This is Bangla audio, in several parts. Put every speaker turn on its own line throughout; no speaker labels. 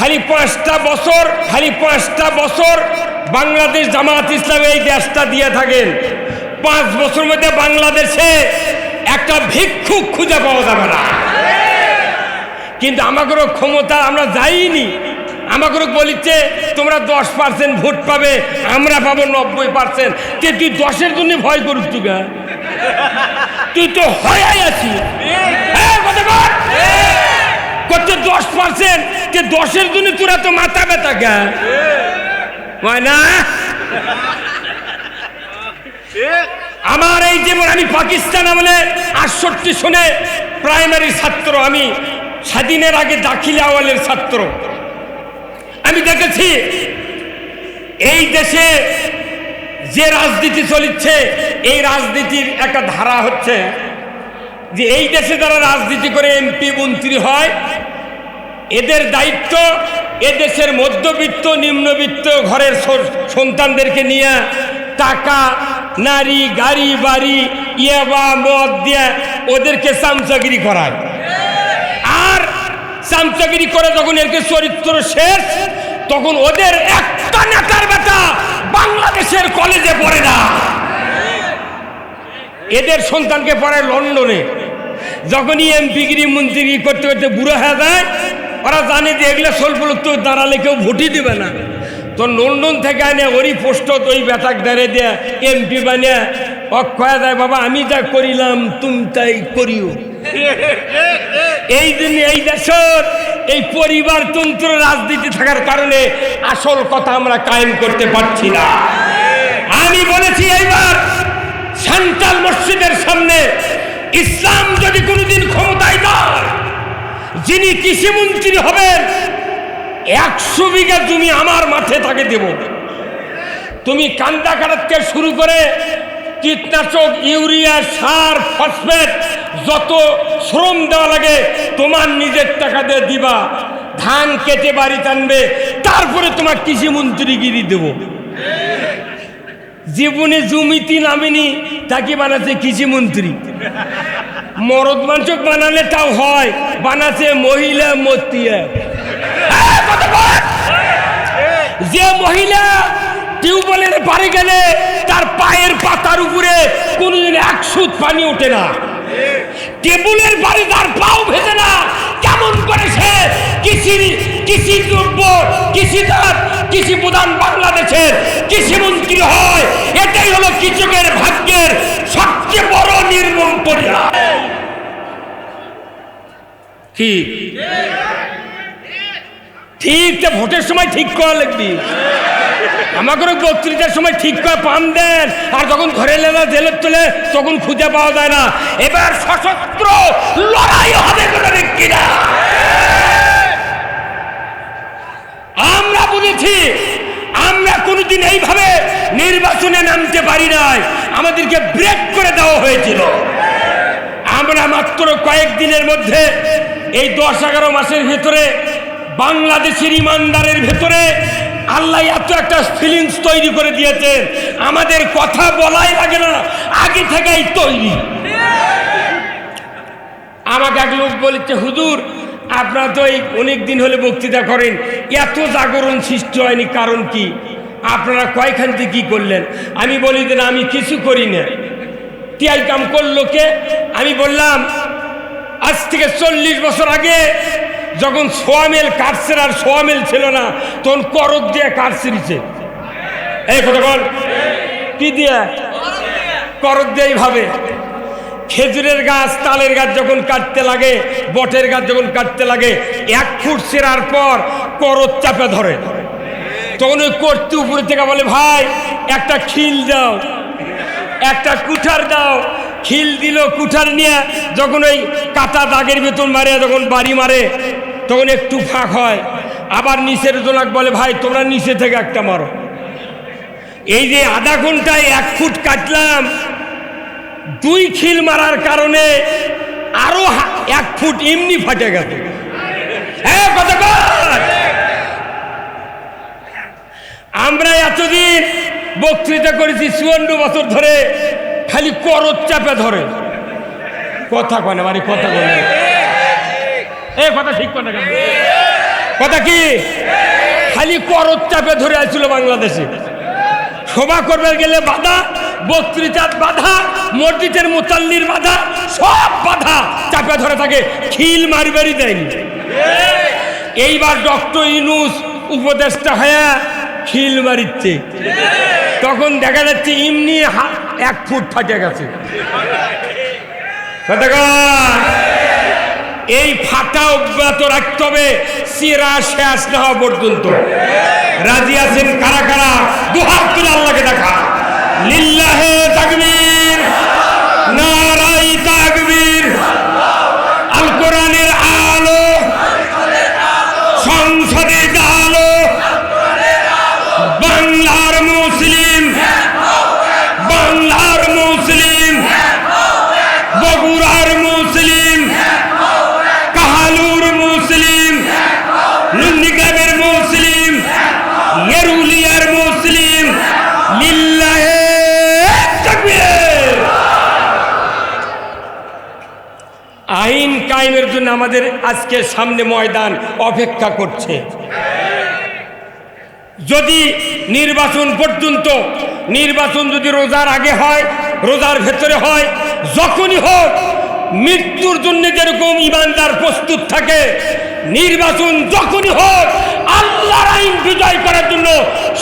খালি পাঁচটা বছর, খালি পাঁচটা বছর বাংলাদেশ জামাত ইসলাম এই দেশটা দিয়ে থাকেন। পাঁচ বছর মধ্যে বাংলাদেশে একটা ভিক্ষুক খুঁজে পাওয়া যাবে না। কিন্তু আমাদেরও ক্ষমতা আমরা যাইনি। আমাদেরও বলিচ্ছে, তোমরা দশ পার্সেন্ট ভোট পাবে, আমরা পাবো নব্বই পার্সেন্ট তুই দশের জন্য ভয় করুক তুই তুই তো হয়ে আছিস। হ্যাঁ। করছে দশ পার্সেন্ট যে দশের জন্য তোরা তো মাথা ব্যথা কে? হয় না? আমার এই যেমন আমি পাকিস্তান আমলে আটষট্টি সনে প্রাইমারি ছাত্র, আমি স্বাধীনের আগে দাখিল আওয়ালের ছাত্র। আমি দেখেছি, এই দেশে যে রাজনীতি চলিচ্ছে, এই রাজনীতির একটা ধারা হচ্ছে যে এই দেশে যারা রাজনীতি করে এমপি, মন্ত্রী হয়, এদের দায়িত্ব এদেশের মধ্যবিত্ত, নিম্নবিত্ত ঘরের সন্তানদেরকে নিয়ে টাকা, নারী, গাড়ি, বাড়ি ইয়াবা মদ দিয়ে ওদেরকে চামচাগিরি করায়। আর চামচাগিরি করে যখন এরকে চরিত্র শেষ, তখন ওদের একটা নেতার বেটা বাংলাদেশের কলেজে পড়ে না। এদের সন্তানকে পড়ায় লন্ডনে। যখনই এমপিগিরি মন্ত্রী করতে করতে বুড়ো হয়ে যায়, ওরা জানে যে এগুলো স্বল্প লোক তো দাঁড়ালে কেউ ভোটই দেবে না। তো লন্ডন থেকে আনে ওরই পোস্ট ওই বেটাক দাঁড়িয়ে দেয়া এমপি বানিয়ে অক্ষয়া দেয়, বাবা, আমি যা করিলাম, তুমি তাই করিও। এই জন্য এই দেশের এই পরিবারতন্ত্র রাজনীতি থাকার কারণে আসল কথা আমরা কায়েম করতে পারছি না। আমি বলেছি এইবার সেন্ট্রাল মসজিদের সামনে ইসলাম যদি কোনোদিন ক্ষমতায় যায়, যিনি কৃষিমন্ত্রী হবেন, একশো বিঘা জমি আমার মাঠে তাকে দেব। তুমি কান্দা কাটাতে শুরু করে কীটনাশক, ইউরিয়া, সার, ফসফেট, যত শ্রম দেওয়া লাগে, তোমার নিজের টাকা দিয়ে দিবা। ধান কেটে বাড়ি টানবে, তারপরে তোমার কৃষিমন্ত্রীগিরি দেব। জীবনে জমিতে নামেনি তাকে বানাচ্ছে কৃষিমন্ত্রী মরদ মানুষ বানালে তাও হয়, বানাচ্ছে মহিলা মতিয়া। যে মহিলা টিউবওয়েলের পারে গেলে তার পায়ের পাতার উপরে কোনোদিন এক সুদ পানি ওঠে না। টেবুলের বাড়ি তার পাও ভেজে না। কেমন করে সে কৃষি কৃষি দ্রব্য কৃষিজাত কৃষি প্রধান বাংলাদেশের কৃষিমন্ত্রী হয়। এটাই হলো কৃষকের ভাগ্যের সবচেয়ে বড় নির্মম পরিহার। ঠিক। ঠিক ভোটের সময় ঠিক করা লাগবি। আমাকে বক্তৃতার সময় ঠিক করে পাম দেন। আর যখন ঘরে লেলা জেলের তোলে, তখন খুঁজে পাওয়া যায় না। এবার সশস্ত্র লড়াই হবে কোনো আমরা বুঝেছি, আমরা কোনোদিন এইভাবে নির্বাচনে নামতে পারি নাই। আমাদেরকে ব্রেক করে দেওয়া হয়েছিল। আমরা মাত্র কয়েকদিনের মধ্যে এই দশ এগারো মাসের ভেতরে বাংলাদেশের ইমানদারের ভেতরে আল্লাহ এত একটা ফিলিংস তৈরি করে দিয়েছেন। আমাদের কথা বলাই লাগে না, আগে থেকেই তৈরি। আমাকে এক লোক বলেছে, হুজুর, আপনারা তো এই অনেক দিন হলে বক্তৃতা করেন, এত জাগরণ সৃষ্টি হয়নি, কারণ কি? আপনারা কয়খান থেকে কী করলেন? আমি বলি যে আমি কিছু করি না। টিআই কাম করল কে? আমি বললাম, আজ থেকে চল্লিশ বছর আগে যখন সোয়ামেল কাটছে আর সোয়ামেল ছিল না, তখন করদ দিয়ে কাটছিছে এই কথা বল। কি দিয়ে? করদ দিয়ে এইভাবে খেজুরের গাছ, তালের গাছ যখন কাটতে লাগে, বটের গাছ যখন কাটতে লাগে, এক ফুট সেরার পর করদ চাপে ধরে। তখন ওই করতে উপরে থেকে বলে, ভাই, একটা খিল দাও, একটা কুঠার দাও খিল দিল কুঠার নিয়ে, যখন ওই কাটা দাগের ভেতর মারে, যখন বাড়ি মারে, তখন একটু ফাঁক হয়। আবার নিচের জোনাক বলে, ভাই, তোমরা নিচে থেকে একটা মারো। এই যে আধা ঘন্টায় এক ফুট কাটলাম, দুই খিল মারার কারণে আরও এক ফুট এমনি ফাটে গেল। হ্যাঁ আমরা এতদিন বক্তৃতা করেছি চুয়ান্ন বছর ধরে। খালি করত চাপে ধরে। কথা কয় না মানে কথা বলে এ, কথা ঠিক কথা কেন? কথা কি? খালি করত চাপে ধরে আসছিল বাংলাদেশে। সভা করবে গেলে বাধা, বক্তৃতার বাধা, মসজিদের মোতাল্লির বাধা, সব বাধা চাপে ধরে থাকে। খিল মারিবারি দেয়নি। এইবার ডক্টর ইনুস উপদেষ্টা হয়ে খিল মারিচ্ছে। তখন দেখা যাচ্ছে এমনি এক ফুট ফাটে গেছে। এই ফাটা অব্যাহত রাখতে হবে, সিরা শেষ না হওয়া পর্যন্ত। রাজি আছেন কারা কারা? দুহাত তুলে আল্লাহকে দেখা। লিল্লাহে তাকবীর নারাই তাকবীর। আইন কায়েমের জন্য আমাদের আজকে সামনে ময়দান অপেক্ষা করছে। যদি নির্বাচন পর্যন্ত, নির্বাচন যদি রোজার আগে হয়, রোজার ভেতরে হয়, যখনই হোক, মৃত্যুর জন্য যেরকম ইমানদার প্রস্তুত থাকে, নির্বাচন যখনই হোক, আল্লাহর আইন বিজয় করার জন্য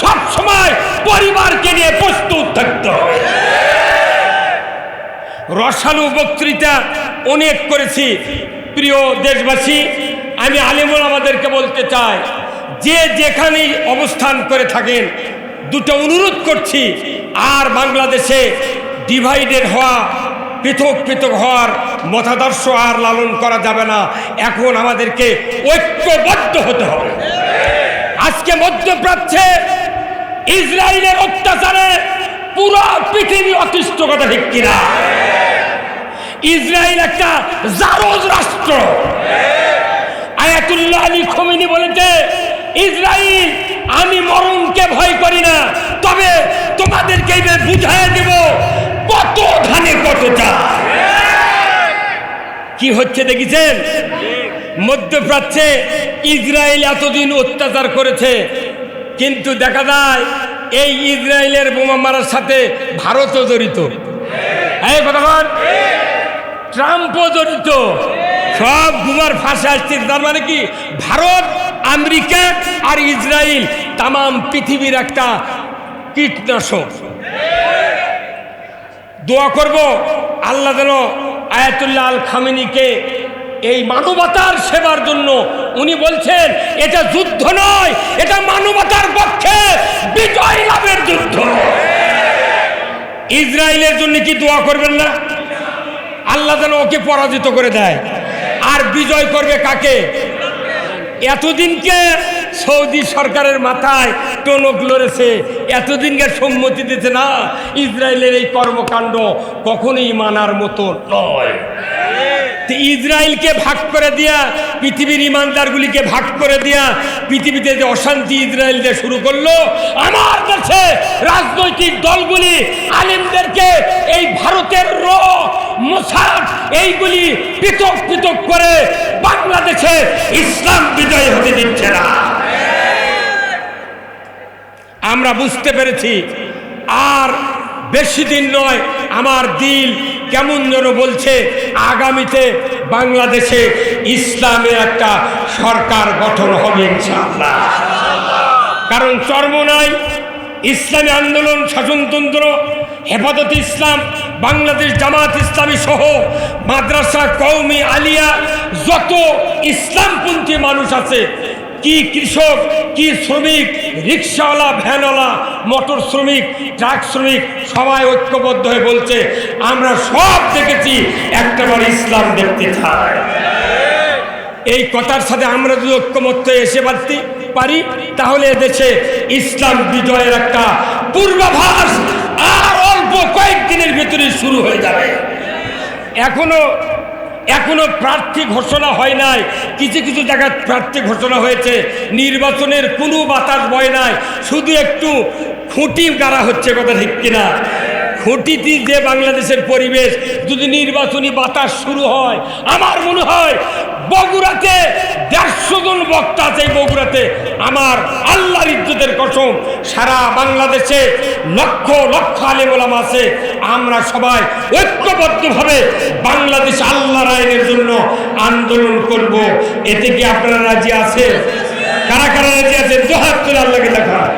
সবসময় পরিবারকে নিয়ে প্রস্তুত থাকতে হবে। রসালু বক্তৃতা অনেক করেছি। প্রিয় দেশবাসী, আমি আলিমুল আমাদেরকে বলতে চাই, যে যেখানেই অবস্থান করে থাকেন, দুটো অনুরোধ করছি, আর বাংলাদেশে ডিভাইডেড হওয়া, পৃথক পৃথক হওয়ার মতাদর্শ আর লালন করা যাবে না। এখন আমাদেরকে ঐক্যবদ্ধ হতে হবে। আজকে মধ্যপ্রাচ্যে ইসরায়েলের অত্যাচারে পুরো পৃথিবী অতিষ্ঠ কথা ঠিক কিনা? ইসরায়েল একটা জারজ রাষ্ট্র। আয়াতুল্লাহ আলী খমিনি বলেছে, ইসরায়েল, আমি মরণকে ভয় করি না, তবে তোমাদেরকে বুঝাই দেব কত ধানে কত চা কি হচ্ছে দেখেছেন? মধ্যপ্রাচ্যে ইসরায়েল এতদিন অত্যাচার করেছে, কিন্তু দেখা যায় এই ইসরায়েলের বোমা মারার সাথে ভারতও জড়িত। এই কথা। ট্রাম্পও জড়িত সব গুমার ফাঁসে আসছে। তার মানে কি? ভারত, আমেরিকা আর ইসরায়েল তাম পৃথিবীর একটা কীটনাশক। দোয়া করব আল্লাহ যেন আয়াতুল্লাহ আল খামিনিকে এই মানবতার সেবার জন্য উনি বলছেন, এটা যুদ্ধ নয়, এটা মানবতার পক্ষে বিজয় লাভের যুদ্ধ। ইসরায়েলের জন্য কি দোয়া করবেন না? আল্লাহ যেন ওকে পরাজিত করে দেয়। আর বিজয় করবে কাকে? এতদিনকে সৌদি সরকারের মাথায় টনক লড়েছে, এতদিনকে সম্মতি দিতে না। ইসরায়েলের এই কর্মকাণ্ড কখনোই মানার মতো নয়। ইসরায়েলকে ভাগ করে দিয়া, পৃথিবীর ইমানদারগুলিকে ভাগ করে দিয়া, পৃথিবীতে যে অশান্তি ইসরায়েল দিয়ে শুরু করল, আমার কাছে রাজনৈতিক দলগুলি, আলিমদেরকে এই ভারতের র এইগুলি পৃথক পৃথক করে বাংলাদেশে ইসলাম বিজয় হতে দিচ্ছে না। আমরা বুঝতে পেরেছি, আর বেশি দিন নয়, আমার দিল কেমন যেন বলছে, আগামীতে বাংলাদেশে ইসলামের একটা সরকার গঠন হবে ইনশাআল্লাহ। কারণ চর্ম নাই, ইসলামী আন্দোলন শাসনতন্ত্র হেফাজত ইসলাম, বাংলাদেশ জামাত ইসলামী সহ মাদ্রাসা কৌমি আলিয়া, যত ইসলামপন্থী মানুষ আছে কি কৃষক, কি শ্রমিক, রিক্সাওয়ালা, ভ্যানওয়ালা, মোটর শ্রমিক, ট্রাক শ্রমিক, সবাই ঐক্যবদ্ধ হয়ে বলছে, আমরা সব দেখেছি একটাবার ইসলাম দেখতে চাই। এই কথার সাথে আমরা যদি ঐক্যমত্য এসে পারতে পারি, তাহলে দেশে ইসলাম বিজয়ের একটা পূর্বাভাস আর অল্প কয়েকদিনের ভিতরে শুরু হয়ে যাবে। এখনও এখনও প্রার্থী ঘোষণা হয় নাই। কিছু কিছু জায়গায় প্রার্থী ঘোষণা হয়েছে। নির্বাচনের কোনো বাতাস বয় নাই। শুধু একটু খুঁটি গাড়া হচ্ছে কথা ঠিক কিনা। খুঁটিটি যে বাংলাদেশের পরিবেশ, যদি নির্বাচনী বাতাস শুরু হয়, আমার মনে হয় বগুড়াতে দেড়শো জন বক্তা আছে বগুড়াতে। আমার আল্লাহর ইজ্জতের কসম, সারা বাংলাদেশে লক্ষ লক্ষ আলেমোলাম আছে। আমরা সবাই ঐক্যবদ্ধভাবে বাংলাদেশ আল্লাহর আইনের জন্য আন্দোলন করব। এতে কি আপনারা রাজি আছে কারা কারা রাজি আছে দোহাত তুলে আল্লাহকে দেখান